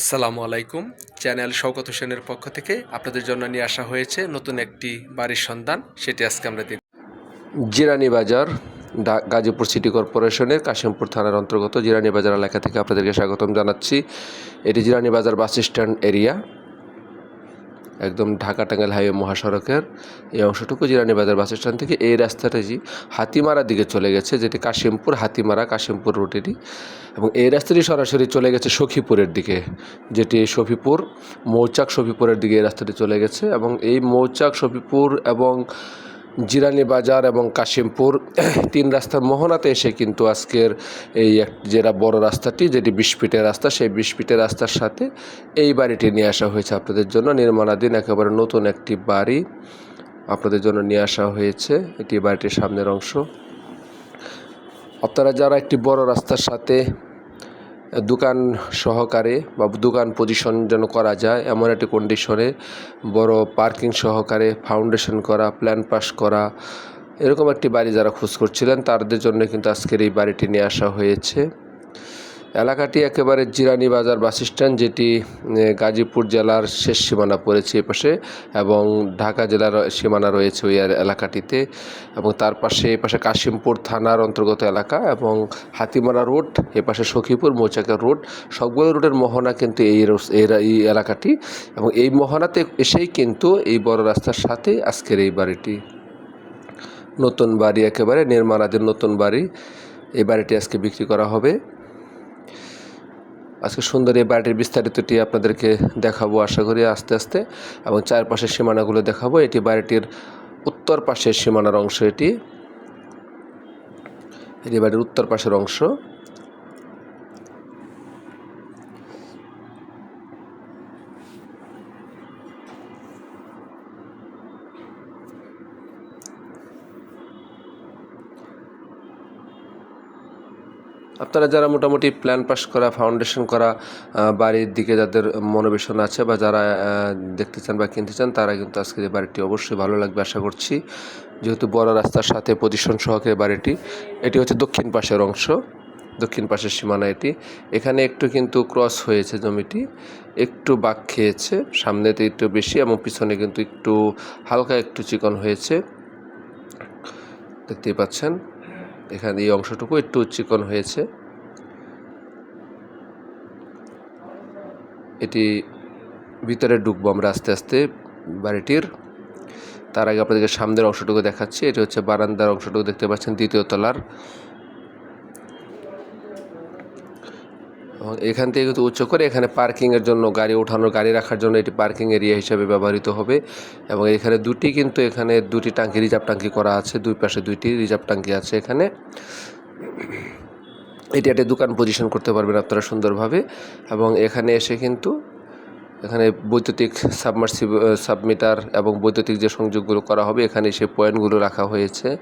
আসসালামু আলাইকুম। চ্যানেল শওকত হোসেনের পক্ষ থেকে আপনাদের জন্য নিয়ে আসা হয়েছে নতুন একটি বাড়ির সন্ধান। সেটি আজকে আমরা দেখব। জিরানি বাজার গাজীপুর সিটি কর্পোরেশনের কাশিমপুর থানার অন্তর্গত জিরানি বাজার এলাকা থেকে আপনাদেরকে স্বাগতম জানাচ্ছি। এটি জিরানি বাজার বাস স্ট্যান্ড এরিয়া। একদম ঢাকা টাঙ্গাইল হাইওয়ে মহাসড়কের এই অংশটুকু জিরানীবাজার বাস স্ট্যান্ড থেকে এই রাস্তাটি হাতিমারার দিকে চলে গেছে, যেটি কাশিমপুর হাতিমারা কাশিমপুর রোডেরই এবং এই রাস্তাটি সরাসরি চলে গেছে সখীপুরের দিকে, যেটি সফিপুর মৌচাক সফিপুরের দিকে এই রাস্তাটি চলে গেছে। এবং এই মৌচাক সফিপুর এবং জিরানি বাজার এবং কাশিমপুর, তিন রাস্তার মোহনাতে এসে কিন্তু আজকের এই এক যেটা বড় রাস্তাটি, যেটি বিশ ফিটের রাস্তা, সেই বিশ ফিটের রাস্তার সাথে এই বাড়িটি নিয়ে আসা হয়েছে আপনাদের জন্য। নির্মাণাধীন, একেবারে নতুন একটি বাড়ি আপনাদের জন্য নিয়ে আসা হয়েছে। এটি বাড়িটির সামনের অংশ। আপনারা যারা একটি বড় রাস্তার সাথে দোকান সহকারে বা দোকান পজিশন যেন করা যায়, এমন একটি কন্ডিশনে বড় পার্কিং সহকারে ফাউন্ডেশন করা প্ল্যান পাস করা, এরকম একটি বাড়ি যারা খোঁজ করছিলেন, তাদের জন্য কিন্তু আজকের এই বাড়িটি নিয়ে আসা হয়েছে। এলাকাটি একেবারে জিরানি বাজার বাস স্ট্যান্ড, যেটি গাজীপুর জেলার শেষ সীমানা পড়েছে এ পাশে এবং ঢাকা জেলার সীমানা রয়েছে ওই এলাকাটিতে এবং তার পাশে, এ পাশে কাশিমপুর থানার অন্তর্গত এলাকা এবং হাতিমারা রোড, এ পাশে সখীপুর, মৌচাকের রোড, সবগুলো রোডের মোহনা কিন্তু এই এই এলাকাটি এবং এই মোহনাতে এসেই কিন্তু এই বড় রাস্তার সাথে আজকের এই বাড়িটি। নতুন বাড়ি একেবারে, নির্মাণাধীন নতুন বাড়ি, এই বাড়িটি আজকে বিক্রি করা হবে। আজকে সুন্দর এই বাড়িটির বিস্তারিতটি আপনাদেরকে দেখাবো, আশা করি আস্তে আস্তে। এবং চারপাশের সীমানাগুলো দেখাবো। এটি বাড়িটির উত্তর পাশের সীমানার অংশ এটি। এটি বাড়ির উত্তর পাশের অংশ। আপনারা যারা মোটামুটি প্ল্যান পাস করা ফাউন্ডেশন করা বাড়ির দিকে যাদের মনোবেশন আছে বা যারা দেখতে চান বা কিনতে চান, তারা কিন্তু আজকের এই বাড়িটি অবশ্যই ভালো লাগবে আশা করছি। যেহেতু বড় রাস্তার সাথে পজিশন সহকারে বাড়িটি, এটি হচ্ছে দক্ষিণ পাশের অংশ, দক্ষিণ পাশের সীমানা এটি। এখানে একটু কিন্তু ক্রস হয়েছে জমিটি, একটু বাঁক খেয়েছে, সামনেতে একটু বেশি এবং পিছনে কিন্তু একটু হালকা একটু চিকন হয়েছে। দেখতেই পাচ্ছেন, এখানে এই অংশটুকু একটু চিকন হয়েছে। এটি ভিতরে ঢুকবো আমরা আস্তে আস্তে বাড়িটির। তার আগে আপনাদেরকে সামনের অংশটুকু দেখাচ্ছি, এটি হচ্ছে বারান্দার অংশটুকু দেখতে পাচ্ছেন, দ্বিতীয় তলার। এখান থেকে কিন্তু উচ্চ করে এখানে পার্কিংয়ের জন্য গাড়ি ওঠানোর, গাড়ি রাখার জন্য এটি পার্কিং এরিয়া হিসেবে ব্যবহৃত হবে। এবং এখানে দুটি কিন্তু এখানে দুটি টাঙ্কি, রিজার্ভ টাঙ্কি করা আছে, দুই পাশে দুইটি রিজার্ভ টাঙ্কি আছে এখানে। এটি একটা দোকান পজিশন করতে পারবেন আপনারা সুন্দরভাবে এবং এখানে এসে কিন্তু এখানে বৈদ্যুতিক সাবমার্সি সাবমিটার এবং বৈদ্যুতিক যে সংযোগগুলো করা হবে, এখানে সে পয়েন্টগুলো রাখা হয়েছে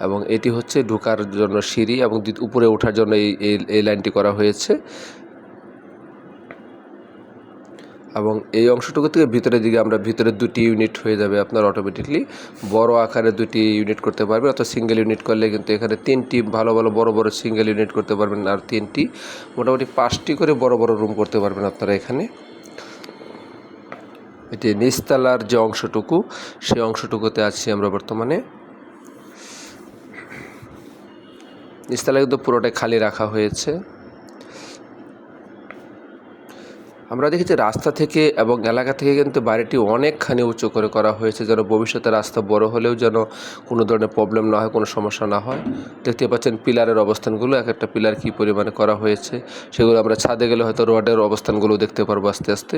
এবং এটি হচ্ছে ঢোকার জন্য সিঁড়ি এবং উপরে ওঠার জন্য এই, এই- লাইনটি করা হয়েছে। এবং এই অংশটুকু থেকে ভিতরের দিকে আমরা ভিতরে দুটি ইউনিট হয়ে যাবে আপনার অটোমেটিকলি বড় আকারে দুটি ইউনিট করতে পারবেন অথবা সিঙ্গেল ইউনিট করলে কিন্তু এখানে তিনটি ভালো ভালো বড় বড় সিঙ্গেল ইউনিট করতে পারবেন আর তিনটি। মোটামুটি পাঁচটি করে বড় বড় রুম করতে পারবেন আপনারা এখানে। এটি নিচতলার যে অংশটুকু সেই অংশটুকুতে আছি আমরা বর্তমানে। নিচতলা কিন্তু পুরোটাই খালি রাখা হয়েছে। আমরা দেখেছি রাস্তা থেকে এবং এলাকা থেকে কিন্তু বাড়িটি অনেকখানি উঁচু করে করা হয়েছে, যেন ভবিষ্যতে রাস্তা বড় হলেও যেন কোনো ধরনের প্রবলেম না হয়, কোনো সমস্যা না হয়। দেখতে পাচ্ছেন পিলারের অবস্থানগুলো, এক একটা পিলার কী পরিমাণে করা হয়েছে, সেগুলো আমরা ছাদে গেলে হয়তো রোডের অবস্থানগুলো দেখতে পারব আস্তে আস্তে।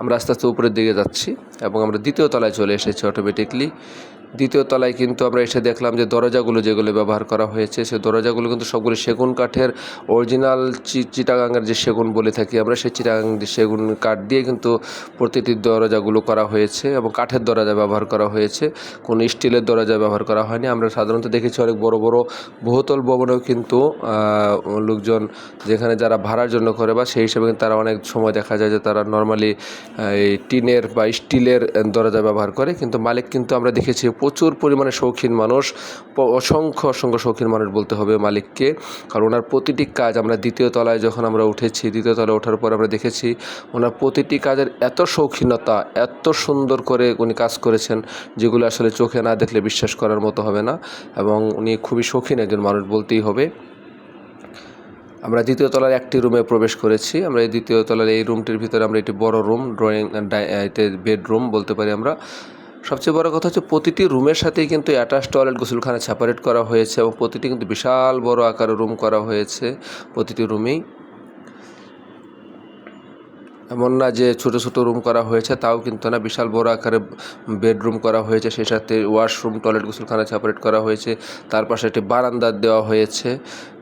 আমরা আস্তে আস্তে উপরের দিকে যাচ্ছি এবং আমরা দ্বিতীয় তলায় চলে এসেছি অটোমেটিকলি দ্বিতীয় তলায় কিন্তু আমরা এসে দেখলাম যে দরজাগুলো যেগুলো ব্যবহার করা হয়েছে সেই দরজাগুলো কিন্তু সবগুলো সেগুন কাঠের অরিজিনাল চিটাগাঙ্গের যে সেগুন বলে থাকি আমরা, সেই চিটাগাং সেগুন কাঠ দিয়ে কিন্তু প্রতিটি দরজাগুলো করা হয়েছে এবং কাঠের দরজা ব্যবহার করা হয়েছে। কোনো স্টিলের দরজা ব্যবহার করা হয়নি। আমরা সাধারণত দেখেছি অনেক বড় বড় বহুতল ভবনেও কিন্তু লোকজন যেখানে যারা ভাড়ার জন্য করে বা সেই হিসেবে তারা অনেক সময় দেখা যায় যে তারা নর্মালি এই টিনের বা স্টিলের দরজা ব্যবহার করে। কিন্তু মালিক কিন্তু আমরা দেখেছি প্রচুর পরিমাণে শৌখিন মানুষ। অসংখ্য অসংখ্য শৌখিন মানুষ বলতে হবে মালিককে। কারণ ওনার প্রতিটি কাজ আমরা দ্বিতীয় তলায় যখন আমরা উঠেছি, দ্বিতীয় তলায় ওঠার পর আমরা দেখেছি ওনার প্রতিটি কাজের এত শৌখিনতা, এত সুন্দর করে উনি কাজ করেছেন, যেগুলো আসলে চোখে না দেখলে বিশ্বাস করার মতো হবে না। এবং উনি খুবই শৌখিন একজন মানুষ বলতেই হবে। আমরা দ্বিতীয় তলার একটি রুমে প্রবেশ করেছি। আমরা এই দ্বিতীয় তলার এই রুমটির ভিতরে আমরা একটি বড় রুম, ড্রয়িং এতে বেডরুম বলতে পারি আমরা। সবচেয়ে বড় কথা হচ্ছে প্রতিটি রুমের সাথেই কিন্তু অ্যাটাচ টয়লেট গোসলখানা সেপারেট করা হয়েছে এবং প্রতিটি কিন্তু বিশাল বড় আকারের রুম করা হয়েছে প্রতিটি রুমেই। এমন না যে ছোট ছোট রুম করা হয়েছে, তাও কিন্তু না, বিশাল বড় আকারে বেডরুম করা হয়েছে। সেই সাথে ওয়াশরুম টয়লেট গোসলখানা সেপারেট করা হয়েছে। তার পাশে একটি বারান্দা দেওয়া হয়েছে।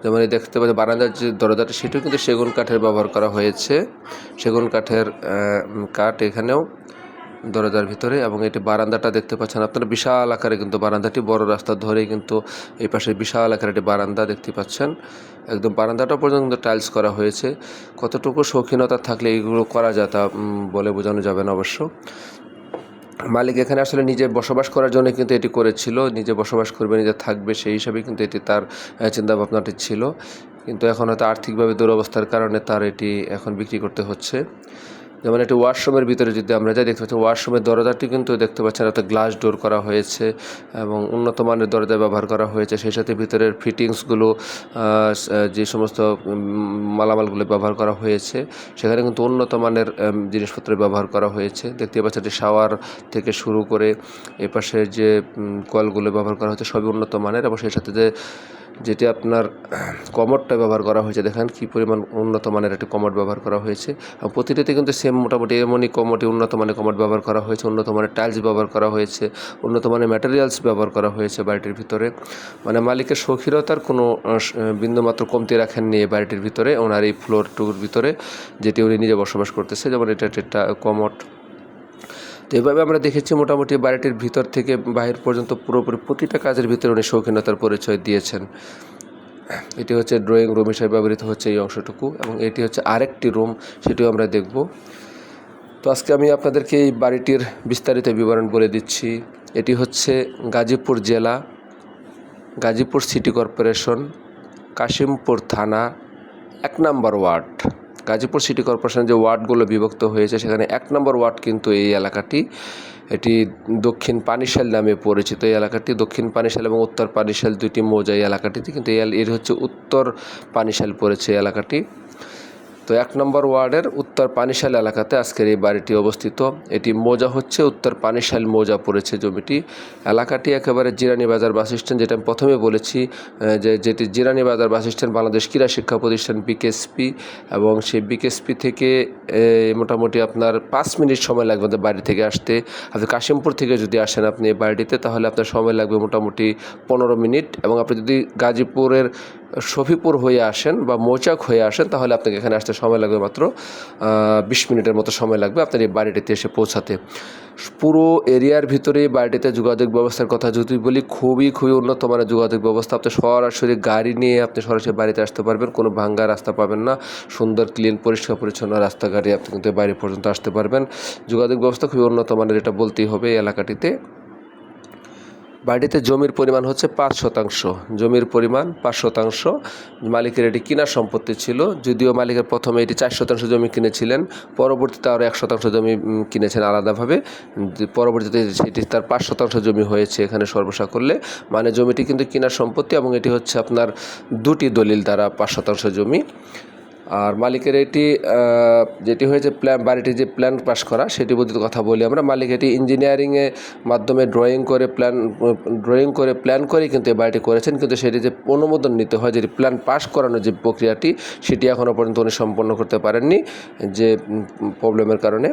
যেমন দেখতে পাচ্ছি বারান্দার যে দরজাটা, সেটাও কিন্তু সেগুন কাঠের ব্যবহার করা হয়েছে। সেগুন কাঠের কাঠ এখানেও। দরজার ভিতরে এবং এটি বারান্দাটা দেখতে পাচ্ছেন আপনারা। বিশাল আকারে কিন্তু বারান্দাটি, বড় রাস্তা ধরে কিন্তু এই পাশে বিশাল আকারে একটি বারান্দা দেখতে পাচ্ছেন। একদম বারান্দাটা পর্যন্ত টাইলস করা হয়েছে। কতটুকু শৌখিনতা থাকলে এইগুলো করা যায় তা বলে বোঝানো যাবে না অবশ্য। মালিক এখানে আসলে নিজে বসবাস করার জন্য কিন্তু এটি করেছিল, নিজে বসবাস করবে, নিজে থাকবে, সেই হিসাবে কিন্তু এটি তার চিন্তাভাবনাটি ছিল। কিন্তু এখন হয়তো আর্থিকভাবে দুরবস্থার কারণে তার এটি এখন বিক্রি করতে হচ্ছে। যেমন একটি ওয়াশরুমের ভিতরে যদি আমরা যাই, দেখতে পাচ্ছি ওয়াশরুমের দরজাটি কিন্তু দেখতে পাচ্ছেন একটা গ্লাস ডোর করা হয়েছে এবং উন্নত মানের দরজা ব্যবহার করা হয়েছে। সেই সাথে ভিতরের ফিটিংসগুলো যে সমস্ত মালামালগুলো ব্যবহার করা হয়েছে, সেখানে কিন্তু উন্নত মানের জিনিসপত্র ব্যবহার করা হয়েছে। দেখতে পাচ্ছেন যে শাওয়ার থেকে শুরু করে এ পাশে যে কলগুলো ব্যবহার করা হয়েছে, সবই উন্নত মানের এবং সেই সাথে যে যেটি আপনার কমোডটা ব্যবহার করা হয়েছে, দেখেন কী পরিমাণ উন্নত মানের একটি কমোড ব্যবহার করা হয়েছে। এবং প্রতিটিতে কিন্তু সেম মোটামুটি এমনই কমোডি উন্নত মানের কমোড ব্যবহার করা হয়েছে, উন্নত মানের টাইলস ব্যবহার করা হয়েছে, উন্নত মানের ম্যাটেরিয়ালস ব্যবহার করা হয়েছে বাড়িটির ভিতরে। মানে মালিকের শৌখিরতার কোনো বিন্দুমাত্র কমতি রাখেননি এই বাড়িটির ভিতরে, ওনার এই ফ্লোর টুর ভিতরে, যেটি উনি নিজে বসবাস করতেছে। যেমন এটা একটা কমোড তো এভাবে আমরা দেখেছি মোটামুটি বাড়িটির ভিতর থেকে বাহির পর্যন্ত পুরোপুরি প্রতিটা কাজের ভিতরে উনি শৌখিনতার পরিচয় দিয়েছেন। এটি হচ্ছে ড্রয়িং রুম হিসেবে ব্যবহৃত হচ্ছে এই অংশটুকু এবং এটি হচ্ছে আরেকটি রুম সেটিও আমরা দেখব। তো আজকে আমি আপনাদেরকে এই বাড়িটির বিস্তারিত বিবরণ বলে দিচ্ছি। এটি হচ্ছে গাজীপুর জেলা, গাজীপুর সিটি কর্পোরেশন, কাশিমপুর থানা, এক নম্বর ওয়ার্ড। গাজীপুর সিটি কর্পোরেশন যে ওয়ার্ডগুলো বিভক্ত হয়েছে, সেখানে এক নম্বর ওয়ার্ড কিন্তু এই এলাকাটি। এটি দক্ষিণ পানিশাল নামে পরিচিত এই এলাকাটি। দক্ষিণ পানিশাল এবং উত্তর পানিশাল দুটি মৌজা এই এলাকাটিতে কিন্তু এর হচ্ছে উত্তর পানিশাল পড়েছে এলাকাটি। তো এক নম্বর ওয়ার্ডের উত্তর পানিশাল এলাকাতে আজকের এই বাড়িটি অবস্থিত। এটি মোজা হচ্ছে, উত্তর পানিশাল মোজা পড়েছে জমিটি। এলাকাটি একেবারে জিরানি বাজার বাস স্ট্যান্ড, যেটা আমি প্রথমে বলেছি যে যেটি জিরানি বাজার বাস স্ট্যান্ড, বাংলাদেশ ক্রীড়া শিক্ষা প্রতিষ্ঠান বিকেএসপি এবং সেই বিকেএসপি থেকে মোটামুটি আপনার পাঁচ মিনিট সময় লাগবে আমাদের বাড়ি থেকে আসতে। আপনি কাশিমপুর থেকে যদি আসেন আপনি এই বাড়িটিতে, তাহলে আপনার সময় লাগবে মোটামুটি পনেরো মিনিট এবং আপনি যদি গাজীপুরের শফিপুর হয়ে আসেন বা মৌচাক হয়ে আসেন, তাহলে আপনাকে এখানে আসতে সময় লাগবে মাত্র বিশ মিনিটের মতো সময় লাগবে আপনার এই বাড়িটিতে এসে পৌঁছাতে। পুরো এরিয়ার ভিতরে বাড়িটিতে যোগাযোগ ব্যবস্থার কথা যদি বলি, খুবই খুবই উন্নত মানের যোগাযোগ ব্যবস্থা। আপনি সরাসরি গাড়ি নিয়ে আপনি সরাসরি বাড়িতে আসতে পারবেন, কোনো ভাঙ্গা রাস্তা পাবেন না। সুন্দর ক্লিন পরিষ্কার, পরিচ্ছন্ন রাস্তাঘাটে আপনি কিন্তু বাড়ি পর্যন্ত আসতে পারবেন। যোগাযোগ ব্যবস্থা খুবই উন্নত মানের, এটা বলতেই হবে এই এলাকাটিতে। বাড়িতে জমির পরিমাণ হচ্ছে পাঁচ শতাংশ। জমির পরিমাণ পাঁচ শতাংশ। মালিকের এটি কিনা সম্পত্তি ছিল, যদিও মালিকের প্রথমে এটি চার শতাংশ জমি কিনেছিলেন, পরবর্তীতে আরও এক শতাংশ জমি কিনেছেন আলাদাভাবে। পরবর্তীতে সেটি তার পাঁচ শতাংশ জমি হয়েছে এখানে সর্বসা করলে। মানে জমিটি কিন্তু কিনা সম্পত্তি এবং এটি হচ্ছে আপনার দুটি দলিল দ্বারা পাঁচ শতাংশ জমি। আর মালিকের এটি যেটি হয়েছে প্ল্যান বাড়িটি যে প্ল্যান পাস করা, সেটি বলতে কথা বলি আমরা। মালিক এটি ইঞ্জিনিয়ারিংয়ে মাধ্যমে ড্রয়িং করে প্ল্যান ড্রয়িং করে প্ল্যান করে কিন্তু এই বাড়িটি করেছেন। কিন্তু সেটি যে অনুমোদন নিতে হয় যেটি প্ল্যান পাস করানোর যে প্রক্রিয়াটি, সেটি এখনও পর্যন্ত উনি সম্পন্ন করতে পারেননি, যে প্রবলেমের কারণে।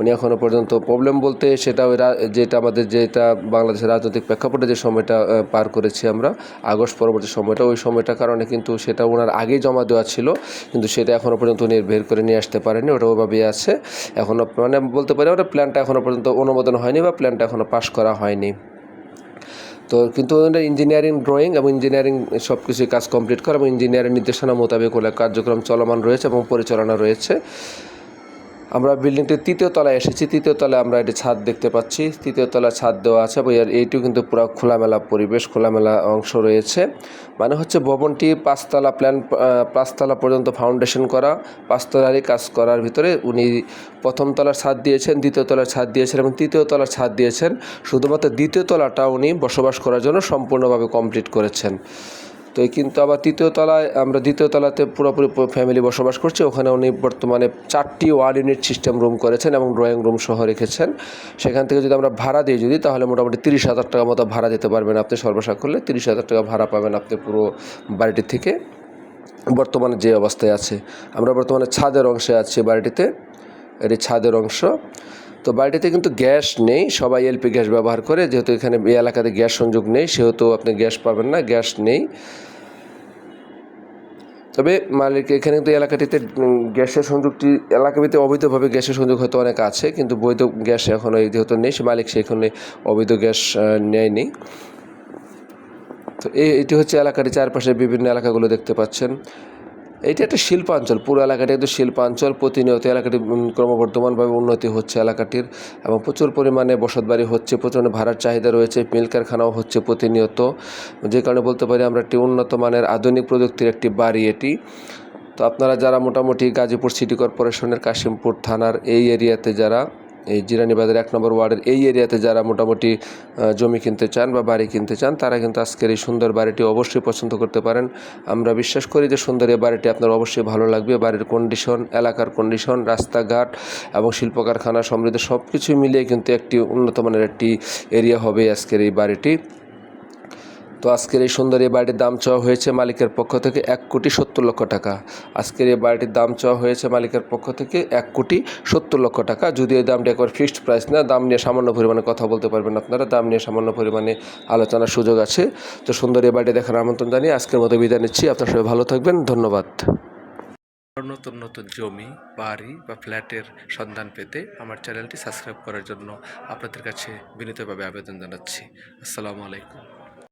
উনি এখনও পর্যন্ত প্রবলেম বলতে সেটা ওই যেটা আমাদের যেটা বাংলাদেশের রাজনৈতিক প্রেক্ষাপটে যে সময়টা পার করেছি আমরা, আগস্ট পরবর্তী সময়টা, ওই সময়টার কারণে কিন্তু সেটা ওনার আগেই জমা দেওয়া ছিল। কিন্তু সেটা এখনও পর্যন্ত উনি বের করে নিয়ে আসতে পারেনি ওটা ওভাবেই আছে। এখনও মানে বলতে পারি ওটা প্ল্যানটা এখনও পর্যন্ত অনুমোদন হয়নি বা প্ল্যানটা এখনও পাশ করা হয়নি। তো কিন্তু ইঞ্জিনিয়ারিং ড্রয়িং এবং ইঞ্জিনিয়ারিং সব কিছুই কাজ কমপ্লিট করা এবং ইঞ্জিনিয়ারিং নির্দেশনা মোতাবেক কার্যক্রম চলমান রয়েছে এবং পরিচালনা রয়েছে। আমরা বিল্ডিংটির তৃতীয় তলায় এসেছি। তৃতীয় তলায় আমরা এটি ছাদ দেখতে পাচ্ছি। তৃতীয় তলায় ছাদ দেওয়া আছে এর এইটিও কিন্তু পুরো খোলামেলা পরিবেশ, খোলামেলা অংশ রয়েছে। মানে হচ্ছে ভবনটি পাঁচতলা প্ল্যান পাঁচতলা পর্যন্ত ফাউন্ডেশন করা, পাঁচতলারই কাজ করার ভিতরে উনি প্রথম তলার ছাদ দিয়েছেন, দ্বিতীয় তলার ছাদ দিয়েছেন এবং তৃতীয় তলার ছাদ দিয়েছেন। শুধুমাত্র দ্বিতীয় তলাটা উনি বসবাস করার জন্য সম্পূর্ণভাবে কমপ্লিট করেছেন। তো কিন্তু আবার তৃতীয় তলায়, আমরা দ্বিতীয় তলাতে পুরোপুরি ফ্যামিলি বসবাস করছি। ওখানে উনি বর্তমানে চারটি ওয়ান ইউনিট সিস্টেম রুম করেছেন এবং ড্রয়িং রুম সহ রেখেছেন। সেখান থেকে যদি আমরা ভাড়া দিই যদি, তাহলে মোটামুটি তিরিশ হাজার টাকা মতো ভাড়া দিতে পারবেন আপনি সর্বশা করলে তিরিশ হাজার টাকা ভাড়া পাবেন আপনি পুরো বাড়িটি থেকে। বর্তমানে যে অবস্থায় আছে, আমরা বর্তমানে ছাদের অংশে আছি বাড়িটিতে। এটি ছাদের অংশ। তো বাড়িটিতে কিন্তু গ্যাস নেই, সবাই এলপি গ্যাস ব্যবহার করে, যেহেতু এখানে এই এলাকাতে গ্যাস সংযোগ নেই, সেহেতু আপনি গ্যাস পাবেন না, গ্যাস নেই। তবে মালিক, এখানে কিন্তু এলাকাটিতে গ্যাসের সংযোগটি এলাকাটিতে অবৈধভাবে গ্যাসের সংযোগ হয়তো অনেক আছে, কিন্তু বৈধ গ্যাস এখনও যেহেতু নেই, সে মালিক সেখানে অবৈধ গ্যাস নেয়নি। তো এটি হচ্ছে এলাকাটি চারপাশে বিভিন্ন এলাকাগুলো দেখতে পাচ্ছেন। এটি একটা শিল্পাঞ্চল, পুরো এলাকাটি কিন্তু শিল্পাঞ্চল, প্রতিনিয়ত এলাকাটি ক্রমবর্ধমানভাবে উন্নতি হচ্ছে এলাকাটির এবং প্রচুর পরিমাণে বসতবাড়ি হচ্ছে, প্রচুর ভাড়ার চাহিদা রয়েছে, মিল কারখানাও হচ্ছে প্রতিনিয়ত। যে কারণে বলতে পারি আমরা একটি উন্নত মানের আধুনিক প্রযুক্তির একটি বাড়ি এটি। তো আপনারা যারা মোটামুটি গাজীপুর সিটি কর্পোরেশনের কাশিমপুর থানার এই এরিয়াতে যারা এই জিরানি বাজার এক নম্বর ওয়ার্ডের এই এরিয়াতে যারা মোটামুটি জমি কিনতে চান বা বাড়ি কিনতে চান, তারা কিন্তু আজকের এই সুন্দর বাড়িটি অবশ্যই পছন্দ করতে পারেন। আমরা বিশ্বাস করি যে সুন্দর এই বাড়িটি আপনার অবশ্যই ভালো লাগবে। বাড়ির কন্ডিশন এলাকার কন্ডিশন রাস্তাঘাট এবং শিল্প কারখানা সমৃদ্ধ সব কিছু মিলিয়ে কিন্তু একটি উন্নত মানের একটি এরিয়া হবে আজকের এই বাড়িটি। তো আজকের এই সুন্দর এই বাড়িটির দাম চাওয়া হয়েছে মালিকের পক্ষ থেকে এক কোটি সত্তর লক্ষ টাকা। আজকের এই বাড়িটির দাম চাওয়া হয়েছে মালিকের পক্ষ থেকে এক কোটি সত্তর লক্ষ টাকা। যদি এই দামটি একবার ফিক্সড প্রাইস না, দাম নিয়ে সামান্য পরিমাণে কথা বলতে পারবেন আপনারা, দাম নিয়ে সামান্য পরিমাণে আলোচনার সুযোগ আছে। তো সুন্দর এই বাড়িটি দেখার আমন্ত্রণ জানিয়ে আজকের মতো বিদায় নিচ্ছি। আপনার সবাই ভালো থাকবেন, ধন্যবাদ। নতুন নতুন জমি, বাড়ি বা ফ্ল্যাটের সন্ধান পেতে আমার চ্যানেলটি সাবস্ক্রাইব করার জন্য আপনাদের কাছে বিনীতভাবে আবেদন জানাচ্ছি। আসসালামু আলাইকুম।